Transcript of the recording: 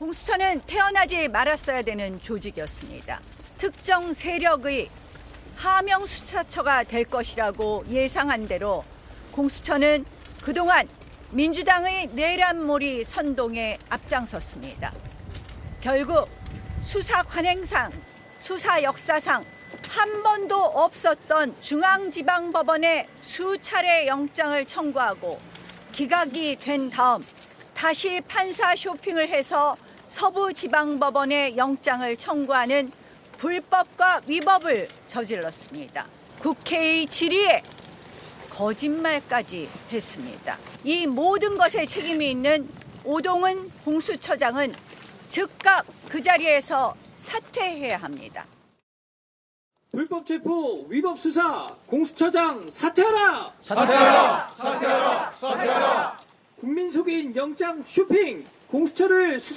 공수처는 태어나지 말았어야 되는 조직이었습니다. 특정 세력의 하명 수사처가 될 것이라고 예상한 대로 공수처는 그동안 민주당의 내란몰이 선동에 앞장섰습니다. 결국 수사 관행상, 수사 역사상 한 번도 없었던 중앙지방법원에 수차례 영장을 청구하고 기각이 된 다음 다시 판사 쇼핑을 해서 서부지방법원에 영장을 청구하는 불법과 위법을 저질렀습니다. 국회의 질의에 거짓말까지 했습니다. 이 모든 것에 책임이 있는 오동은 공수처장은 즉각 그 자리에서 사퇴해야 합니다. 불법 체포, 위법 수사, 공수처장 사퇴하라! 사퇴하라! 사퇴하라! 사퇴하라! 국민 속인 영장 쇼핑, 공수처를 수사